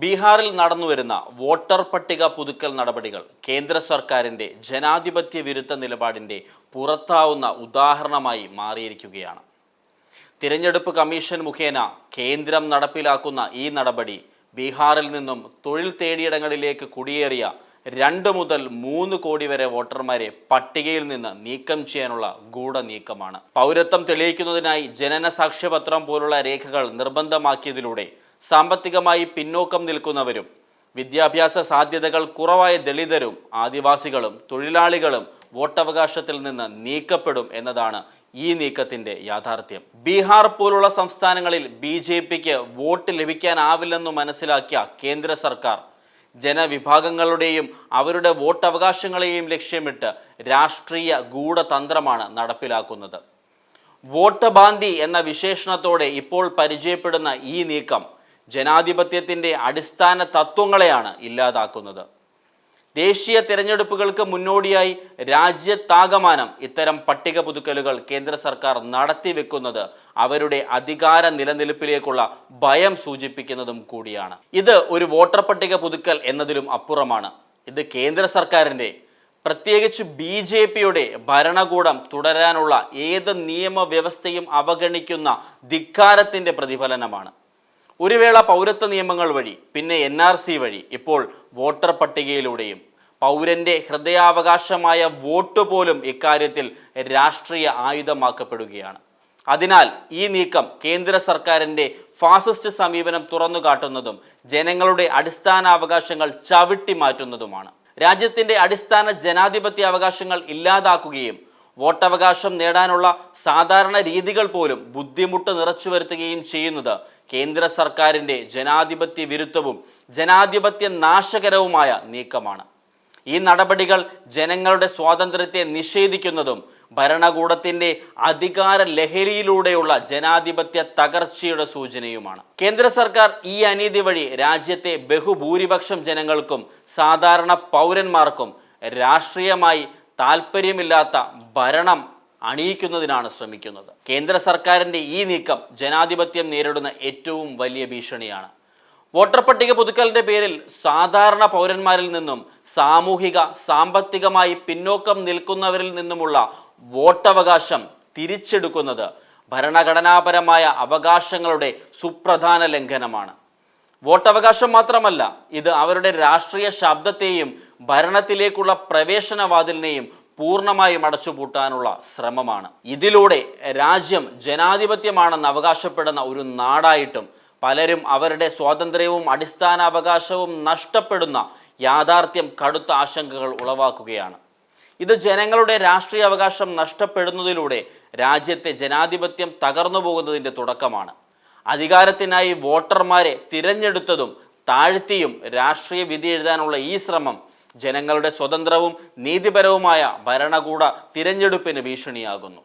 ബീഹാറിൽ നടന്നുവരുന്ന വോട്ടർ പട്ടിക പുതുക്കൽ നടപടികൾ കേന്ദ്ര സർക്കാരിന്റെ ജനാധിപത്യ വിരുദ്ധ നിലപാടിന്റെ പുറത്താവുന്ന ഉദാഹരണമായി മാറിയിരിക്കുകയാണ്. തിരഞ്ഞെടുപ്പ് കമ്മീഷൻ മുഖേന കേന്ദ്രം നടപ്പിലാക്കുന്ന ഈ നടപടി ബീഹാറിൽ നിന്നും തൊഴിൽ തേടിയിടങ്ങളിലേക്ക് കുടിയേറിയ രണ്ട് മുതൽ മൂന്ന് കോടി വരെ വോട്ടർമാരെ പട്ടികയിൽ നിന്ന് നീക്കം ചെയ്യാനുള്ള ഗൂഢ നീക്കമാണ് പൗരത്വം തെളിയിക്കുന്നതിനായി ജനന സാക്ഷ്യപത്രം പോലുള്ള രേഖകൾ നിർബന്ധമാക്കിയതിലൂടെ സാമ്പത്തികമായി പിന്നോക്കം നിൽക്കുന്നവരും വിദ്യാഭ്യാസ സാധ്യതകൾ കുറവായ ദളിതരും ആദിവാസികളും തൊഴിലാളികളും വോട്ടവകാശത്തിൽ നിന്ന് നീക്കപ്പെടും എന്നതാണ് ഈ നീക്കത്തിന്റെ യാഥാർത്ഥ്യം. ബീഹാർ പോലുള്ള സംസ്ഥാനങ്ങളിൽ ബി ജെ പിക്ക് വോട്ട് ലഭിക്കാനാവില്ലെന്ന് മനസ്സിലാക്കിയ കേന്ദ്ര സർക്കാർ ജനവിഭാഗങ്ങളുടെയും അവരുടെ വോട്ടവകാശങ്ങളെയും ലക്ഷ്യമിട്ട് രാഷ്ട്രീയ ഗൂഢതന്ത്രമാണ് നടപ്പിലാക്കുന്നത്. വോട്ട് ബാന്തി എന്ന വിശേഷണത്തോടെ ഇപ്പോൾ പരിചയപ്പെടുന്ന ഈ നീക്കം ജനാധിപത്യത്തിന്റെ അടിസ്ഥാന തത്വങ്ങളെയാണ് ഇല്ലാതാക്കുന്നത്. ദേശീയ തിരഞ്ഞെടുപ്പുകൾക്ക് മുന്നോടിയായി രാജ്യത്താകമാനം ഇത്തരം പട്ടിക പുതുക്കലുകൾ കേന്ദ്ര സർക്കാർ നടത്തി വെക്കുന്നത് അവരുടെ അധികാര നിലനിൽപ്പിലേക്കുള്ള ഭയം സൂചിപ്പിക്കുന്നതും കൂടിയാണ്. ഇത് ഒരു വോട്ടർ പട്ടിക പുതുക്കൽ എന്നതിലും അപ്പുറമാണ്. ഇത് കേന്ദ്ര സർക്കാരിന്റെ പ്രത്യേകിച്ച് ബി ജെ പിയുടെ ഭരണകൂടം തുടരാനുള്ള ഏത് നിയമവ്യവസ്ഥയും അവഗണിക്കുന്ന ധിക്കാരത്തിന്റെ പ്രതിഫലനമാണ്. ഒരു വേള പൗരത്വ നിയമങ്ങൾ വഴി പിന്നെ എൻ ആർ സി വഴി ഇപ്പോൾ വോട്ടർ പട്ടികയിലൂടെയും പൗരന്റെ ഹൃദയാവകാശമായ വോട്ട് പോലും ഇക്കാര്യത്തിൽ രാഷ്ട്രീയ ആയുധമാക്കപ്പെടുകയാണ്. അതിനാൽ ഈ നീക്കം കേന്ദ്ര സർക്കാരിന്റെ ഫാസിസ്റ്റ് സമീപനം തുറന്നു കാട്ടുന്നതും ജനങ്ങളുടെ അടിസ്ഥാന അവകാശങ്ങൾ ചവിട്ടി മാറ്റുന്നതുമാണ്. രാജ്യത്തിന്റെ അടിസ്ഥാന ജനാധിപത്യ അവകാശങ്ങൾ ഇല്ലാതാക്കുകയും വോട്ടവകാശം നേടാനുള്ള സാധാരണ രീതികൾ പോലും ബുദ്ധിമുട്ട് നിറച്ചു വരുത്തുകയും ചെയ്യുന്നത് കേന്ദ്ര സർക്കാരിന്റെ ജനാധിപത്യ വിരുദ്ധവും ജനാധിപത്യ നാശകരവുമായ നീക്കമാണ്. ഈ നടപടികൾ ജനങ്ങളുടെ സ്വാതന്ത്ര്യത്തെ നിഷേധിക്കുന്നതും ഭരണകൂടത്തിന്റെ അധികാര ലഹരിയിലൂടെയുള്ള ജനാധിപത്യ തകർച്ചയുടെ സൂചനയുമാണ്. കേന്ദ്ര സർക്കാർ ഈ അനീതി വഴി രാജ്യത്തെ ബഹുഭൂരിപക്ഷം ജനങ്ങൾക്കും സാധാരണ പൗരന്മാർക്കും രാഷ്ട്രീയമായി താല്പര്യമില്ലാത്ത ഭരണം അണിയിക്കുന്നതിനാണ് ശ്രമിക്കുന്നത്. കേന്ദ്ര സർക്കാരിന്റെ ഈ നീക്കം ജനാധിപത്യം നേരിടുന്ന ഏറ്റവും വലിയ ഭീഷണിയാണ്. വോട്ടർ പട്ടിക പുതുക്കലിന്റെ പേരിൽ സാധാരണ പൗരന്മാരിൽ നിന്നും സാമൂഹിക സാമ്പത്തികമായി പിന്നോക്കം നിൽക്കുന്നവരിൽ നിന്നുമുള്ള വോട്ടവകാശം തിരിച്ചെടുക്കുന്നത് ഭരണഘടനാപരമായ അവകാശങ്ങളുടെ സുപ്രധാന ലംഘനമാണ്. വോട്ടവകാശം മാത്രമല്ല ഇത് അവരുടെ രാഷ്ട്രീയ ശബ്ദത്തെയും ഭരണത്തിലേക്കുള്ള പ്രവേശനവാതിലിനെയും പൂർണമായും അടച്ചുപൂട്ടാനുള്ള ശ്രമമാണ്. ഇതിലൂടെ രാജ്യം ജനാധിപത്യമാണെന്ന് അവകാശപ്പെടുന്ന ഒരു നാടായിട്ടും പലരും അവരുടെ സ്വാതന്ത്ര്യവും അടിസ്ഥാന അവകാശവും നഷ്ടപ്പെടുന്ന യാഥാർത്ഥ്യം കടുത്ത ആശങ്കകൾ ഉളവാക്കുകയാണ്. ഇത് ജനങ്ങളുടെ രാഷ്ട്രീയ അവകാശം നഷ്ടപ്പെടുന്നതിലൂടെ രാജ്യത്തെ ജനാധിപത്യം തകർന്നു പോകുന്നതിന്റെ തുടക്കമാണ്. അധികാരത്തിനായി വോട്ടർമാരെ തിരഞ്ഞെടുത്തതും താഴ്ത്തിയും രാഷ്ട്രീയ വിധി എഴുതാനുള്ള ഈ ശ്രമം ജനങ്ങളുടെ സ്വതന്ത്രവും നീതിപരവുമായ ഭരണകൂട തിരഞ്ഞെടുപ്പിന് ഭീഷണിയാകുന്നു.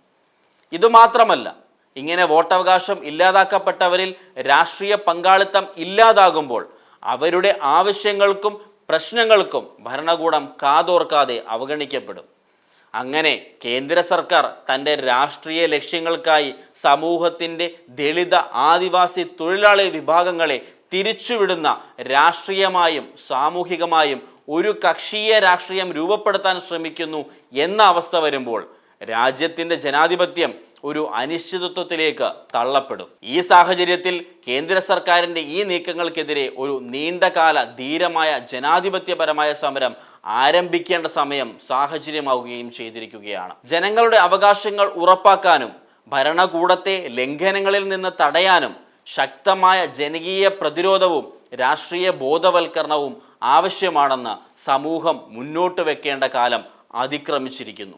ഇതുമാത്രമല്ല ഇങ്ങനെ വോട്ടവകാശം ഇല്ലാതാക്കപ്പെട്ടവരിൽ രാഷ്ട്രീയ പങ്കാളിത്തം ഇല്ലാതാകുമ്പോൾ അവരുടെ ആവശ്യങ്ങൾക്കും പ്രശ്നങ്ങൾക്കും ഭരണകൂടം കാതോർക്കാതെ അവഗണിക്കപ്പെടും. അങ്ങനെ കേന്ദ്ര സർക്കാർ തന്റെ രാഷ്ട്രീയ ലക്ഷ്യങ്ങൾക്കായി സമൂഹത്തിന്റെ ദളിത ആദിവാസി തൊഴിലാളി വിഭാഗങ്ങളെ തിരിച്ചുവിടുന്ന രാഷ്ട്രീയമായും സാമൂഹികമായും ഒരു കക്ഷീയ രാഷ്ട്രീയം രൂപപ്പെടുത്താൻ ശ്രമിക്കുന്നു എന്ന അവസ്ഥ വരുമ്പോൾ രാജ്യത്തിന്റെ ജനാധിപത്യം ഒരു അനിശ്ചിതത്വത്തിലേക്ക് തള്ളപ്പെടും. ഈ സാഹചര്യത്തിൽ കേന്ദ്ര സർക്കാരിന്റെ ഈ നീക്കങ്ങൾക്കെതിരെ ഒരു നീണ്ടകാല ധീരമായ ജനാധിപത്യപരമായ സമരം ആരംഭിക്കേണ്ട സമയം സാഹചര്യമാവുകയും ചെയ്തിരിക്കുകയാണ്. ജനങ്ങളുടെ അവകാശങ്ങൾ ഉറപ്പാക്കാനും ഭരണകൂടത്തെ ലംഘനങ്ങളിൽ നിന്ന് തടയാനും ശക്തമായ ജനകീയ പ്രതിരോധവും രാഷ്ട്രീയ ബോധവൽക്കരണവും ആവശ്യമാണെന്ന് സമൂഹം മുന്നോട്ട് വെക്കേണ്ട കാലം അതിക്രമിച്ചിരിക്കുന്നു.